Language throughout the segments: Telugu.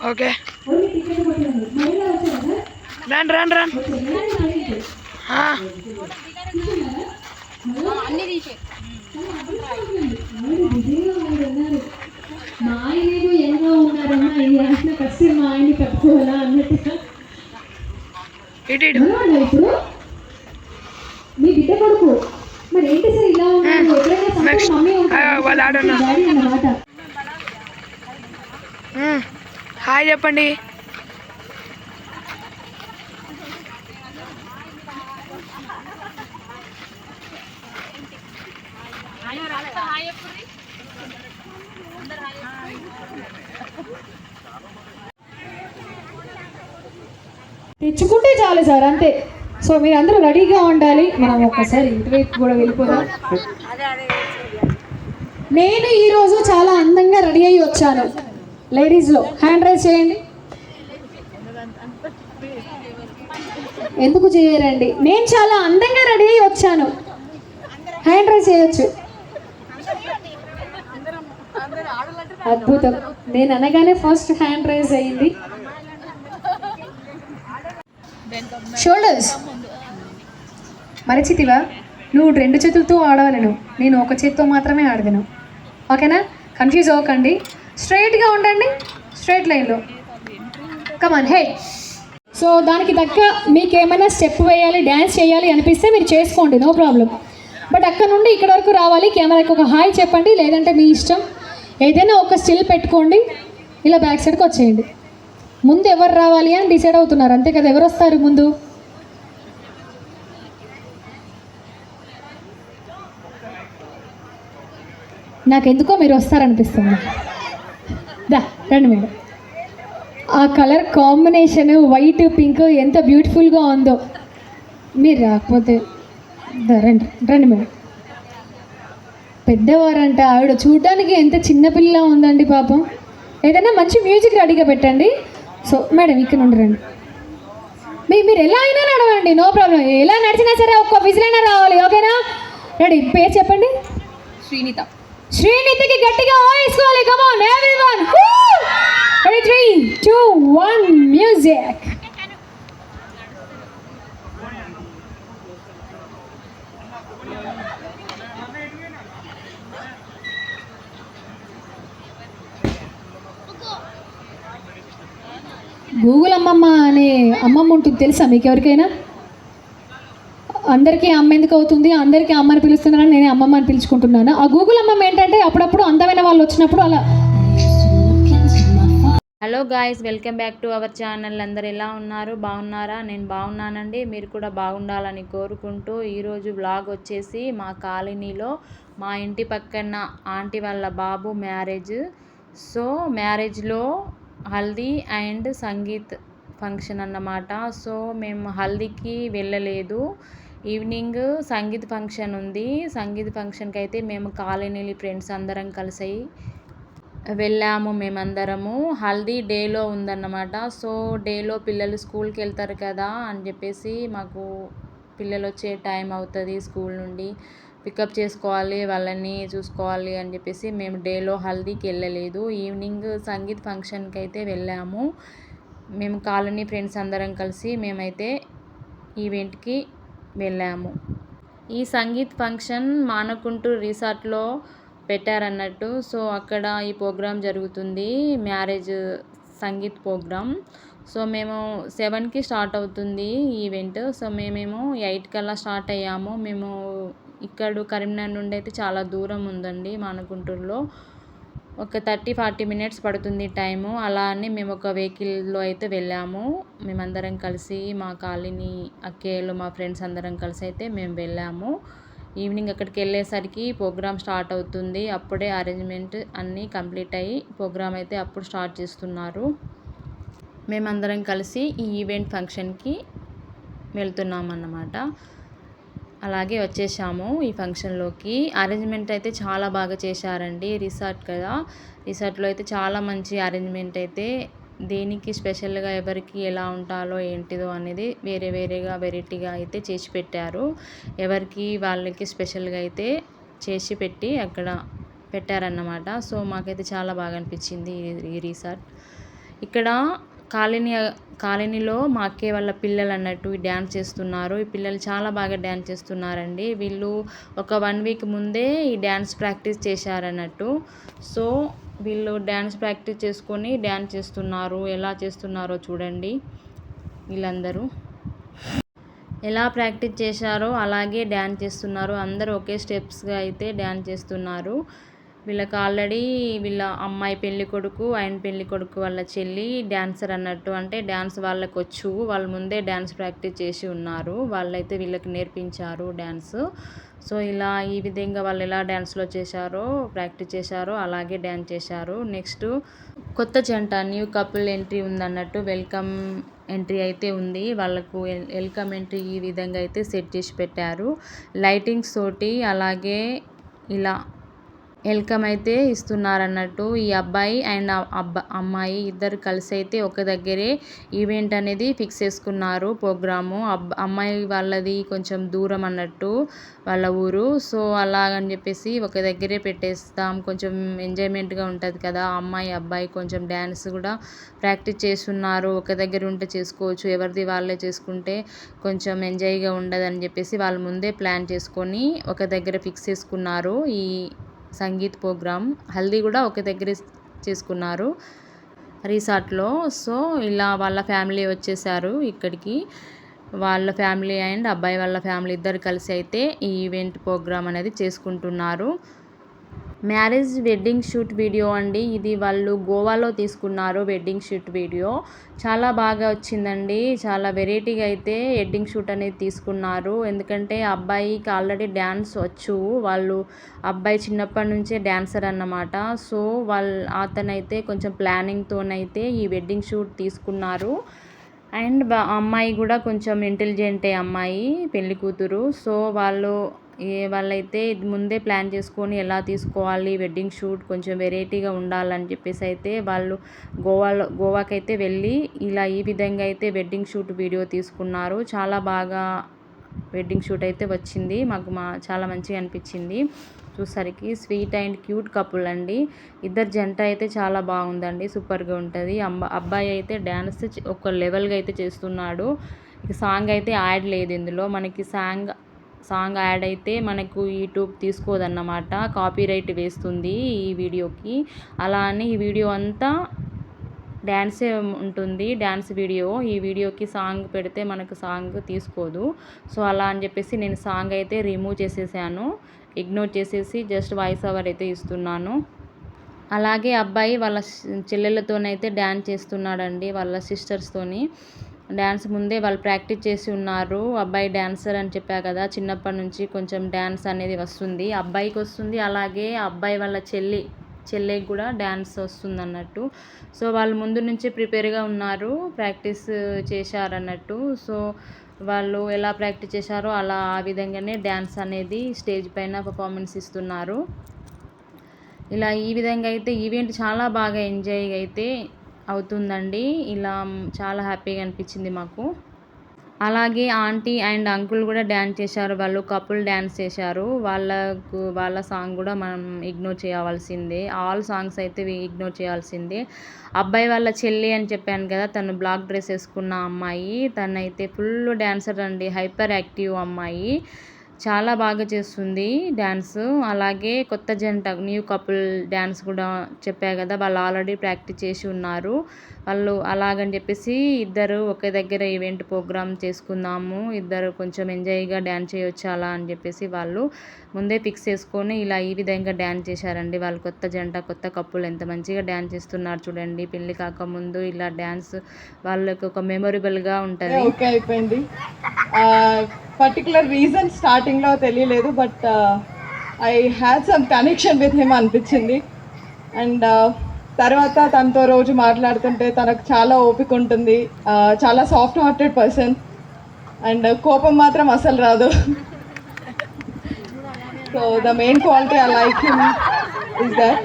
ఓకే. రండి రండి రండి. అన్ని తీసే. మా ఆయన ఎంగా ఉన్నారమ్మా ఇది అంటున్న కష్టం మా ఆయన్ని కట్టుకోవాలా అన్నట్టుగా. ఇప్పుడు? మీ బిడ్డ కొడుకు. మరి ఏంటి సార్ ఇలా ఉన్నారు ఎప్పుడైనా సంతోషం Next. మమ్మీ ఉంటుంది. ఆ, వాళ్ళ ఆడన్నా. అన్నమాట హాయ్ చెప్పండి తెచ్చుకుంటే చాలు సార్ అంతే సో మీరు అందరూ రెడీగా ఉండాలి. మనం ఒకసారి ఇంటర్వ్యూకి కూడా వెళ్ళిపోదాం. నేను ఈరోజు చాలా అందంగా రెడీ అయ్యి వచ్చాను. లేడీస్లో హ్యాండ్ రైజ్ చేయండి. ఎందుకు చేయరండి? నేను చాలా అందంగా రెడీ అయ్యి వచ్చాను. హ్యాండ్ రైజ్ చేయొచ్చు. అద్భుతం. నేను అనగానే ఫస్ట్ హ్యాండ్ రైజ్ అయ్యింది షోల్డర్స్ మరచితివా? నువ్వు రెండు చేతులతో ఆడవలను. నేను ఒక చేతితో మాత్రమే ఆడదను. ఓకేనా? కన్ఫ్యూజ్ అవ్వకండి. స్ట్రైట్గా ఉండండి. స్ట్రైట్ లైన్లో. కమాన్ హే సో దానికి తగ్గ మీకు ఏమైనా స్టెప్ వేయాలి డ్యాన్స్ చేయాలి అనిపిస్తే మీరు చేసుకోండి నో ప్రాబ్లం బట్ అక్కడ నుండి ఇక్కడ వరకు రావాలి కెమెరాకి ఒక హాయ్ చెప్పండి లేదంటే మీ ఇష్టం. ఏదైనా ఒక స్టిల్ పెట్టుకోండి ఇలా బ్యాక్ సైడ్కి వచ్చేయండి. ముందు ఎవరు రావాలి అని డిసైడ్ అవుతున్నారు. అంతే కదా ఎవరు వస్తారు ముందు? నాకెందుకో మీరు వస్తారనిపిస్తుంది. దా రండి మేడం. ఆ కలర్ కాంబినేషన్ వైట్ పింక్ ఎంత బ్యూటిఫుల్గా ఉందో. మీరు రాకపోతే దా, రండి రండి మేడం. పెద్దవారంట ఆవిడ చూడడానికి ఎంత చిన్నపిల్ల ఉందండి పాపం. ఏదైనా మంచి మ్యూజిక్ రెడీగా పెట్టండి. సో మేడం ఇక్కడ నుండి రండి. మీ మీరు ఎలా అయినా నడవండి నో ప్రాబ్లం. ఎలా నడిచినా సరే ఒక్క విజిల్ అయినా రావాలి ఓకేనా? రెడీ పేరు చెప్పండి. శ్రీనిత. శ్రీనిధికి గట్టిగా వాయిసుకోవాలి come on everyone ready three two one music Google అమ్మమ్మ అనే అమ్మమ్మ ఉంటుంది తెలుసా? మీకు ఎవరికైనా? అందరికీ అమ్మ ఎందుకు అవుతుంది? అందరికీ అమ్మని పిలుస్తున్నారని నేను అమ్మమ్మ అని పిలుచుకుంటున్నాను. ఆ గూగుల్ అమ్మమ్మ ఏంటంటే అప్పుడప్పుడు అందమైన వాళ్ళు వచ్చినప్పుడు అలా hello guys welcome back to our channel అందరు ఎలా ఉన్నారు? బాగున్నారా? నేను బాగున్నానండి. మీరు కూడా బాగుండాలని కోరుకుంటూ ఈరోజు బ్లాగ్ వచ్చేసి మా కాలనీలో మా ఇంటి పక్కన ఆంటీ వాళ్ళ బాబు మ్యారేజ్ సో మ్యారేజ్లో హల్దీ అండ్ సంగీత్ ఫంక్షన్ అన్నమాట. సో మేము హల్దీకి వెళ్ళలేదు. ఈవినింగ్ సంగీత్ ఫంక్షన్ ఉంది. సంగీత్ ఫంక్షన్కి అయితే మేము కాలనీలి ఫ్రెండ్స్ అందరం కలిసి వెళ్ళాము మేమందరము. హల్దీ డేలో ఉందన్నమాట. సో డేలో పిల్లలు స్కూల్కి వెళ్తారు కదా అని చెప్పేసి మాకు పిల్లలు వచ్చే టైం అవుతుంది స్కూల్ నుండి. పికప్ చేసుకోవాలి వాళ్ళని చూసుకోవాలి అని చెప్పేసి మేము డేలో హల్దీకి వెళ్ళలేదు. ఈవినింగ్ సంగీత్ ఫంక్షన్కి అయితే వెళ్ళాము. మేము కాలనీ ఫ్రెండ్స్ అందరం కలిసి మేమైతే ఈవెంట్కి వెళ్ళాము. ఈ సంగీత్ ఫంక్షన్ మానకుంటూరు రిసార్ట్లో పెట్టారన్నట్టు. సో అక్కడ ఈ ప్రోగ్రామ్ జరుగుతుంది. మ్యారేజ్ సంగీత్ ప్రోగ్రామ్ సో మేము సెవెన్కి స్టార్ట్ అవుతుంది ఈవెంట్. సో మేమేమో ఎయిట్ కల్లా స్టార్ట్ అయ్యాము. మేము ఇక్కడ కరీంనగర్ నుండి అయితే చాలా దూరం ఉందండి మానకుంటూరులో. ఒక థర్టీ ఫార్టీ మినిట్స్ పడుతుంది టైము. అలా అని మేము ఒక వెహికల్లో అయితే వెళ్ళాము. మేమందరం కలిసి మా కాలనీ అక్కేళ్ళు మా ఫ్రెండ్స్ అందరం కలిసి అయితే మేము వెళ్ళాము. ఈవినింగ్ అక్కడికి వెళ్ళేసరికి ప్రోగ్రామ్ స్టార్ట్ అవుతుంది. అప్పుడే అరేంజ్మెంట్ అన్నీ కంప్లీట్ అయ్యి ప్రోగ్రామ్ అయితే అప్పుడు స్టార్ట్ చేస్తున్నారు. మేమందరం కలిసి ఈ ఈవెంట్ ఫంక్షన్కి వెళ్తున్నాం అన్నమాట అలాగే వచ్చేసాము ఈ ఫంక్షన్లోకి. అరేంజ్మెంట్ అయితే చాలా బాగా చేశారండి రిసార్ట్ కదా. రిసార్ట్లో అయితే చాలా మంచి అరేంజ్మెంట్ అయితే. దేనికి స్పెషల్గా ఎవరికి ఎలా ఉంటాలో ఏంటిదో అనేది వేరే వేరేగా వెరైటీగా అయితే చేసి పెట్టారు. ఎవరికి వాళ్ళకి స్పెషల్గా అయితే చేసి పెట్టి అక్కడ పెట్టారన్నమాట. సో మాకైతే చాలా బాగా అనిపించింది ఈ- ఈ రిసార్ట్. ఇక్కడ కాలనీ కాలనీలో మా అక్కయ్య వాళ్ళ పిల్లలు అన్నట్టు డ్యాన్స్ చేస్తున్నారు. ఈ పిల్లలు చాలా బాగా డ్యాన్స్ చేస్తున్నారండి. వీళ్ళు ఒక వన్ వీక్ ముందే ఈ డ్యాన్స్ ప్రాక్టీస్ చేశారన్నట్టు. సో వీళ్ళు డ్యాన్స్ ప్రాక్టీస్ చేసుకొని డ్యాన్స్ చేస్తున్నారు. ఎలా చేస్తున్నారో చూడండి వీళ్ళందరూ. ఎలా ప్రాక్టీస్ చేశారో అలాగే డ్యాన్స్ చేస్తున్నారు. అందరూ ఒకే స్టెప్స్గా అయితే డ్యాన్స్ చేస్తున్నారు. వీళ్ళకి ఆల్రెడీ వీళ్ళ అమ్మాయి పెళ్ళి కొడుకు ఆయన పెళ్ళి కొడుకు వాళ్ళ చెల్లి డ్యాన్సర్ అన్నట్టు అంటే డ్యాన్స్ వాళ్ళకి వచ్చు. వాళ్ళు ముందే డ్యాన్స్ ప్రాక్టీస్ చేసి ఉన్నారు. వాళ్ళైతే వీళ్ళకి నేర్పించారు డ్యాన్స్ సో ఇలా ఈ విధంగా వాళ్ళు ఎలా డ్యాన్స్లో చేశారో ప్రాక్టీస్ చేశారో అలాగే డ్యాన్స్ చేశారు. నెక్స్ట్ కొత్త జంట న్యూ కపుల్ ఎంట్రీ ఉందన్నట్టు వెల్కమ్ ఎంట్రీ అయితే ఉంది. వాళ్ళకు వెల్కమ్ ఎంట్రీ ఈ విధంగా అయితే సెట్ చేసి పెట్టారు. లైటింగ్స్ తోటి అలాగే ఇలా వెల్కమ్ అయితే ఇస్తున్నారన్నట్టు ఈ అబ్బాయి అండ్ అబ్బా అమ్మాయి ఇద్దరు కలిసి అయితే ఒక దగ్గరే ఈవెంట్ అనేది ఫిక్స్ చేసుకున్నారు ప్రోగ్రాము. అబ్బ అమ్మాయి వాళ్ళది కొంచెం దూరం అన్నట్టు వాళ్ళ ఊరు. సో అలాగని చెప్పేసి ఒక దగ్గరే పెట్టేస్తాం. కొంచెం ఎంజాయ్మెంట్గా ఉంటుంది కదా. అమ్మాయి అబ్బాయి కొంచెం డ్యాన్స్ కూడా ప్రాక్టీస్ చేస్తున్నారు. ఒక దగ్గర ఉంటే చేసుకోవచ్చు. ఎవరిది వాళ్ళే చేసుకుంటే కొంచెం ఎంజాయ్గా ఉండదని చెప్పేసి వాళ్ళు ముందే ప్లాన్ చేసుకొని ఒక దగ్గర ఫిక్స్ చేసుకున్నారు ఈ సంగీత్ ప్రోగ్రామ్. హల్దీ కూడా ఒక దగ్గర చేసుకున్నారు రిసార్ట్లో. సో ఇలా వాళ్ళ ఫ్యామిలీ వచ్చేసారు ఇక్కడికి. వాళ్ళ ఫ్యామిలీ అండ్ అబ్బాయి వాళ్ళ ఫ్యామిలీ ఇద్దరు కలిసి అయితే ఈ ఈవెంట్ ప్రోగ్రామ్ అనేది చేసుకుంటున్నారు. మ్యారేజ్ వెడ్డింగ్ షూట్ వీడియో అండి. ఇది వాళ్ళు గోవాలో తీసుకున్నారు వెడ్డింగ్ షూట్ వీడియో. చాలా బాగా వచ్చిందండి. చాలా వెరైటీగా అయితే వెడ్డింగ్ షూట్ అనేది తీసుకున్నారు. ఎందుకంటే అబ్బాయికి ఆల్రెడీ డ్యాన్స్ వచ్చు. వాళ్ళు అబ్బాయి చిన్నప్పటి నుంచే డ్యాన్సర్ అన్నమాట. సో వాళ్ళ అతనైతే కొంచెం ప్లానింగ్తోనైతే ఈ వెడ్డింగ్ షూట్ తీసుకున్నారు. అండ్ అమ్మాయి కూడా కొంచెం ఇంటెలిజెంటే అమ్మాయి పెళ్ళి కూతురు సో వాళ్ళు ఏ వాళ్ళైతే ముందే ప్లాన్ చేసుకొని ఎలా తీసుకోవాలి వెడ్డింగ్ షూట్ కొంచెం వెరైటీగా ఉండాలని చెప్పేసి అయితే వాళ్ళు గోవాలో గోవాకైతే వెళ్ళి ఇలా ఈ విధంగా అయితే వెడ్డింగ్ షూట్ వీడియో తీసుకున్నారు. చాలా బాగా వెడ్డింగ్ షూట్ అయితే వచ్చింది. మాకు మా చాలా మంచిగా అనిపించింది. చూసరికి స్వీట్ అండ్ క్యూట్ కపుల్ అండి. ఇద్దరు జంట అయితే చాలా బాగుందండి. సూపర్గా ఉంటుంది. అమ్మ అబ్బాయి అయితే డ్యాన్స్ ఒక లెవెల్గా అయితే చేస్తున్నాడు. ఇక సాంగ్ అయితే యాడ్ లేదు ఇందులో. మనకి సాంగ్ సాంగ్ యాడ్ అయితే మనకు యూట్యూబ్ తీసుకోదన్నమాట. కాపీ రైట్ వేస్తుంది ఈ వీడియోకి. అలా అని ఈ వీడియో అంతా డ్యాన్సే ఉంటుంది. Dance video. ఈ వీడియోకి సాంగ్ పెడితే మనకు సాంగ్ తీసుకోదు. సో అలా అని చెప్పేసి నేను సాంగ్ అయితే రిమూవ్ చేసేసాను. ఇగ్నోర్ చేసేసి జస్ట్ వాయిస్ ఓవర్ అయితే ఇస్తున్నాను. అలాగే అబ్బాయి వాళ్ళ చెల్లెళ్ళతోనైతే డ్యాన్స్ చేస్తున్నాడండి వాళ్ళ సిస్టర్స్తోని డ్యాన్స్ ముందే వాళ్ళు ప్రాక్టీస్ చేసి ఉన్నారు. అబ్బాయి డ్యాన్సర్ అని చెప్పా కదా చిన్నప్పటి నుంచి కొంచెం డ్యాన్స్ అనేది వస్తుంది. అబ్బాయికి వస్తుంది అలాగే అబ్బాయి వాళ్ళ చెల్లి చెల్లెకి కూడా డ్యాన్స్ వస్తుంది అన్నట్టు. సో వాళ్ళు ముందు నుంచి ప్రిపేర్గా ఉన్నారు ప్రాక్టీస్ చేశారన్నట్టు. సో వాళ్ళు ఎలా ప్రాక్టీస్ చేశారో అలా ఆ విధంగానే డ్యాన్స్ అనేది స్టేజ్ పైన పర్ఫార్మెన్స్ ఇస్తున్నారు. ఇలా ఈ విధంగా అయితే ఈవెంట్ చాలా బాగా ఎంజాయ్ అయితే అవుతుందండి. ఇలా చాలా హ్యాపీగా అనిపించింది మాకు. అలాగే ఆంటీ అండ్ అంకుల్ కూడా డ్యాన్స్ చేశారు. వాళ్ళు కపుల్ డ్యాన్స్ చేశారు. వాళ్ళకు వాళ్ళ సాంగ్ కూడా మనం ఇగ్నోర్ చేయవలసిందే. ఆల్ సాంగ్స్ అయితే ఇగ్నోర్ చేయాల్సిందే. అబ్బాయి వాళ్ళ చెల్లి అని చెప్పాను కదా తను బ్లాక్ డ్రెస్ వేసుకున్న అమ్మాయి. తనైతే ఫుల్ డ్యాన్సర్ అండి. హైపర్ యాక్టివ్ అమ్మాయి. చాలా బాగా చేస్తుంది డ్యాన్స్ అలాగే కొత్త జంట న్యూ కపుల్ డ్యాన్స్ కూడా చెప్పా కదా వాళ్ళు ఆల్రెడీ ప్రాక్టీస్ చేసి ఉన్నారు. వాళ్ళు అలాగని చెప్పేసి ఇద్దరు ఒకే దగ్గర ఈవెంట్ ప్రోగ్రామ్ చేసుకుందాము ఇద్దరు కొంచెం ఎంజాయ్గా డ్యాన్స్ చేయొచ్చు అలా అని చెప్పేసి వాళ్ళు ముందే ఫిక్స్ చేసుకొని ఇలా ఈ విధంగా డ్యాన్స్ చేశారండి. వాళ్ళు కొత్త జంట కొత్త కప్పులు ఎంత మంచిగా డ్యాన్స్ చేస్తున్నారు చూడండి. పెళ్ళి కాకముందు ఇలా డ్యాన్స్ వాళ్ళకి ఒక మెమొరబుల్గా ఉంటుంది. ఓకే అయిపోయింది. పర్టికులర్ రీజన్ స్టార్టింగ్లో తెలియలేదు but I had some connection with him అనిపించింది. అండ్ తర్వాత తనతో రోజు మాట్లాడుతుంటే తనకు చాలా ఓపిక ఉంటుంది. చాలా సాఫ్ట్ హార్టెడ్ పర్సన్ అండ్ కోపం మాత్రం అసలు రాదు. So the main quality I like him is that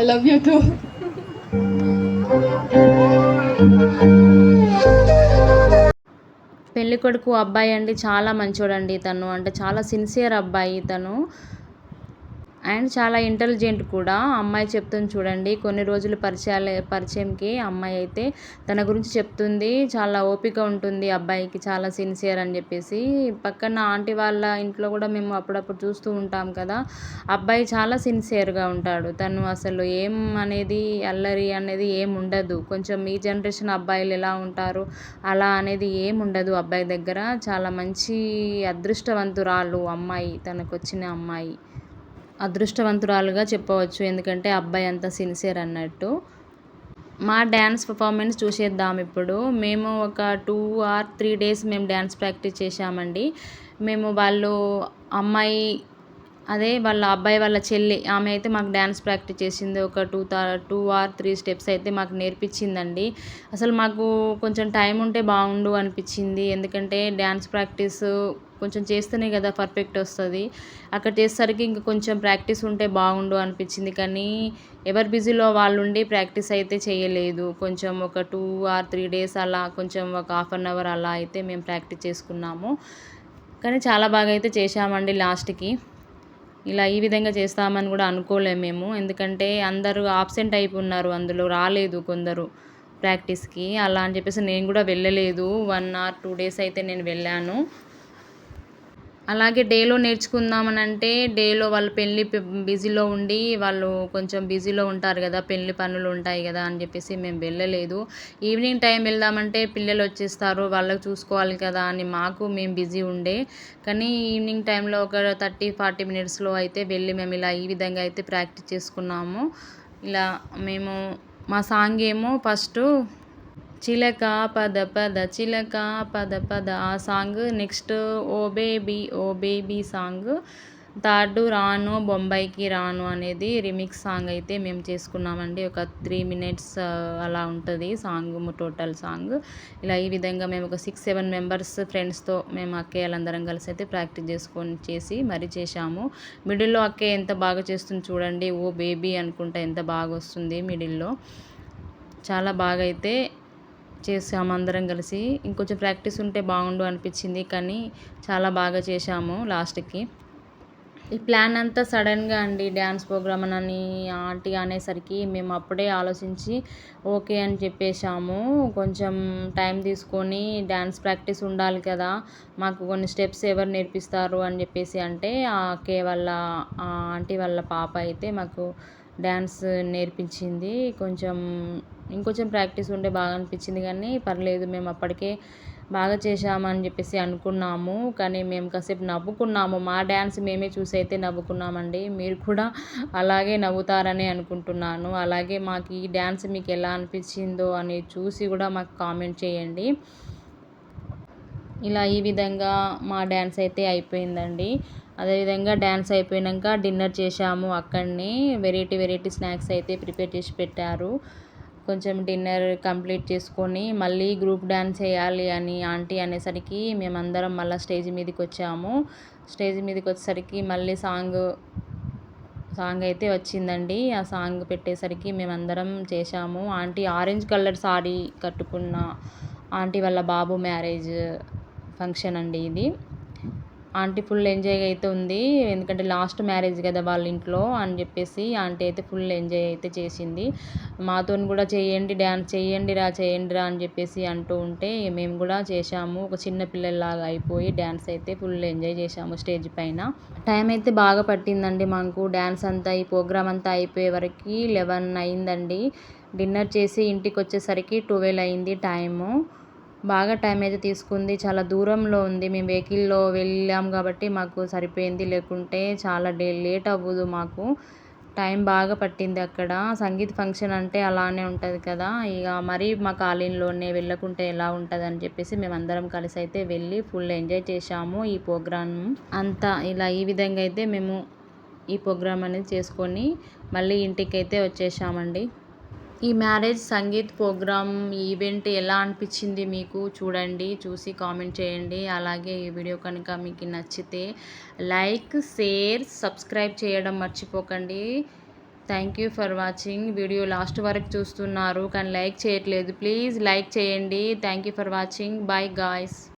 I love you too పెళ్ళికొడుకు అబ్బాయి అండి చాలా మంచోడండి తను. అంటే చాలా సిన్సియర్ అబ్బాయి తను. అండ్ చాలా ఇంటెలిజెంట్ కూడా. అమ్మాయి చెప్తుంది చూడండి కొన్ని రోజులు పరిచయాలు పరిచయంకి అమ్మాయి అయితే తన గురించి చెప్తుంది. చాలా ఓపిక ఉంటుంది అబ్బాయికి చాలా సిన్సియర్ అని చెప్పేసి. పక్కన ఆంటీ వాళ్ళ ఇంట్లో కూడా మేము అప్పుడప్పుడు చూస్తూ ఉంటాం కదా. అబ్బాయి చాలా సిన్సియర్గా ఉంటాడు. తను అసలు ఏం అనేది అల్లరి అనేది ఏం ఉండదు. కొంచెం ఈ జనరేషన్ అబ్బాయిలు ఎలా ఉంటారు అలా అనేది ఏం ఉండదు అబ్బాయి దగ్గర. చాలా మంచి అదృష్టవంతురాలు అమ్మాయి తనకు వచ్చిన అమ్మాయి. అదృష్టవంతురాలుగా చెప్పవచ్చు. ఎందుకంటే అబ్బాయి అంత సిన్సియర్ అన్నట్టు. మా డ్యాన్స్ పర్ఫార్మెన్స్ చూసేద్దాం ఇప్పుడు. మేము ఒక టూ ఆర్ త్రీ డేస్ మేము డ్యాన్స్ ప్రాక్టీస్ చేశామండి. మేము వాళ్ళు అమ్మాయి అదే వాళ్ళ అబ్బాయి వాళ్ళ చెల్లి ఆమె అయితే మాకు డ్యాన్స్ ప్రాక్టీస్ చేసింది. ఒక టూ తా టూ ఆర్ త్రీ స్టెప్స్ అయితే మాకు నేర్పించిందండి. అసలు మాకు కొంచెం టైం ఉంటే బాగుండు అనిపించింది. ఎందుకంటే డ్యాన్స్ ప్రాక్టీస్ కొంచెం చేస్తేనే కదా పర్ఫెక్ట్ వస్తుంది. అక్కడ చేసేసరికి ఇంకా కొంచెం ప్రాక్టీస్ ఉంటే బాగుండు అనిపించింది. కానీ ఎవరి బిజీలో వాళ్ళు ఉండి ప్రాక్టీస్ అయితే చేయలేదు. కొంచెం ఒక టూ ఆర్ త్రీ డేస్ అలా కొంచెం ఒక హాఫ్ అన్ అవర్ అలా అయితే మేము ప్రాక్టీస్ చేసుకున్నాము. కానీ చాలా బాగా అయితే చేశామండి లాస్ట్కి. ఇలా ఈ విధంగా చేస్తామని కూడా అనుకోలేము మేము. ఎందుకంటే అందరూ ఆబ్సెంట్ అయిపోయినారు అందులో రాలేదు కొందరు ప్రాక్టీస్కి అలా అని చెప్పేసి నేను కూడా వెళ్ళలేదు. వన్ ఆర్ టూ డేస్ అయితే నేను వెళ్ళాను. అలాగే డేలో నేర్చుకుందామని అంటే డేలో వాళ్ళు పెళ్ళి బిజీలో ఉండి వాళ్ళు కొంచెం బిజీలో ఉంటారు కదా పెళ్ళి పనులు ఉంటాయి కదా అని చెప్పేసి మేము వెళ్ళలేదు. ఈవినింగ్ టైం వెళ్దామంటే పిల్లలు వచ్చేస్తారు వాళ్ళకి చూసుకోవాలి కదా అని మాకు మేము బిజీ ఉండే. కానీ ఈవినింగ్ టైంలో ఒక థర్టీ ఫార్టీ మినిట్స్లో అయితే వెళ్ళి మేము ఇలా ఈ విధంగా అయితే ప్రాక్టీస్ చేసుకున్నాము. ఇలా మేము మా సాంగ్ ఏమో ఫస్ట్ చిలక పద పద చిలక పద పద ఆ song. Next oh baby oh baby song. Third రాను బొంబాయికి రాను అనేది రిమిక్స్ సాంగ్ అయితే మేము చేసుకున్నామండి. ఒక త్రీ మినిట్స్ అలా ఉంటుంది సాంగ్ టోటల్ సాంగ్. ఇలా ఈ విధంగా మేము ఒక సిక్స్ సెవెన్ మెంబర్స్ ఫ్రెండ్స్తో మేము అక్కే వాళ్ళందరం కలిసి అయితే ప్రాక్టీస్ చేసుకొని చేసి మరీ చేశాము. మిడిల్లో అక్కే ఎంత బాగా చేస్తుంది చూడండి. ఓ బేబీ అనుకుంటా ఎంత బాగా వస్తుంది మిడిల్లో. చాలా బాగా అయితే చేసాము అందరం కలిసి. ఇంకొంచెం ప్రాక్టీస్ ఉంటే బాగుండు అనిపించింది కానీ చాలా బాగా చేశాము లాస్ట్కి. ఈ ప్లాన్ అంతా సడన్గా అండి డ్యాన్స్ ప్రోగ్రామ్ అని ఆంటీ అనేసరికి మేము అప్పుడే ఆలోచించి ఓకే అని చెప్పేశాము. కొంచెం టైం తీసుకొని డ్యాన్స్ ప్రాక్టీస్ ఉండాలి కదా మాకు కొన్ని స్టెప్స్ ఎవరు నేర్పిస్తారు అని చెప్పేసి అంటే ఆ వాళ్ళ ఆ ఆంటీ వాళ్ళ పాప అయితే మాకు డ్యాన్స్ నేర్పించింది. కొంచెం ఇంకొంచెం ప్రాక్టీస్ ఉంటే బాగా అనిపించింది కానీ పర్లేదు మేము అప్పటికే బాగా చేశామని చెప్పేసి అనుకున్నాము. కానీ మేము కాసేపు నవ్వుకున్నాము. మా డ్యాన్స్ మేమే చూసి అయితే నవ్వుకున్నామండి. మీరు కూడా అలాగే నవ్వుతారని అనుకుంటున్నాను. అలాగే మాకు ఈ డ్యాన్స్ మీకు ఎలా అనిపించిందో అని చూసి కూడా మాకు కామెంట్ చేయండి. ఇలా ఈ విధంగా మా డ్యాన్స్ అయితే అయిపోయిందండి. అదేవిధంగా డ్యాన్స్ అయిపోయాక డిన్నర్ చేశాము అక్కడనే. వెరైటీ వెరైటీ స్నాక్స్ అయితే ప్రిపేర్ చేసి పెట్టారు. కొంచెం డిన్నర్ కంప్లీట్ చేసుకొని మళ్ళీ గ్రూప్ డ్యాన్స్ వేయాలి అని ఆంటీ అనేసరికి మేమందరం మళ్ళీ స్టేజ్ మీదకి వచ్చాము. స్టేజ్ మీదకి వచ్చేసరికి మళ్ళీ సాంగ్ సాంగ్ అయితే వచ్చిందండి. ఆ సాంగ్ పెట్టేసరికి మేమందరం చేశాము. ఆంటీ ఆరెంజ్ కలర్ సారీ కట్టుకున్న ఆంటీ వాళ్ళ బాబు మ్యారేజ్ ఫంక్షన్ అండి ఇది. ఆంటీ ఫుల్ ఎంజాయ్ అయితే ఉంది. ఎందుకంటే లాస్ట్ మ్యారేజ్ కదా వాళ్ళ ఇంట్లో అని చెప్పేసి ఆంటీ అయితే ఫుల్ ఎంజాయ్ అయితే చేసింది. మాతో కూడా చేయండి డ్యాన్స్ చేయండి రా చేయండి రా అని చెప్పేసి అంటూ ఉంటే మేము కూడా చేశాము. ఒక చిన్న పిల్లల్లాగా అయిపోయి డ్యాన్స్ అయితే ఫుల్ ఎంజాయ్ చేశాము స్టేజ్ పైన. టైం అయితే బాగా పట్టిందండి మాకు. డ్యాన్స్ అంతా ఈ ప్రోగ్రామ్ అంతా అయిపోయే వరకు లెవెన్ అయిందండి. డిన్నర్ చేసి ఇంటికి వచ్చేసరికి ట్వెల్వ్ అయింది టైము. బాగా టైం అయితే తీసుకుంది. చాలా దూరంలో ఉంది. మేము వెహికల్లో వెళ్ళాం కాబట్టి మాకు సరిపోయింది. లేకుంటే చాలా డే లేట్ అవ్వదు మాకు. టైం బాగా పట్టింది అక్కడ. సంగీత్ ఫంక్షన్ అంటే అలానే ఉంటుంది కదా. ఇక మరీ మా కాలనీలోనే వెళ్ళకుంటే ఎలా ఉంటుంది అని చెప్పేసి మేమందరం కలిసి అయితే వెళ్ళి ఫుల్ ఎంజాయ్ చేశాము ఈ ప్రోగ్రామ్ అంతా ఇలా ఈ విధంగా అయితే మేము ఈ ప్రోగ్రామ్ అనేది చేసుకొని మళ్ళీ ఇంటికి అయితే వచ్చేసామండి ఈ మ్యారేజ్ సంగీత్ ప్రోగ్రామ్ ఈవెంట్ ఎలా అనిపించింది మీకు? చూడండి చూసి కామెంట్ చేయండి. అలాగే ఈ వీడియో కనుక మీకు నచ్చితే లైక్ షేర్ సబ్స్క్రైబ్ చేయడం మర్చిపోకండి. Thank you for watching. Video last వరకు చూస్తున్నారు కానీ లైక్ చేయట్లేదు. ప్లీజ్ లైక్ చేయండి. Thank you for watching. Bye guys.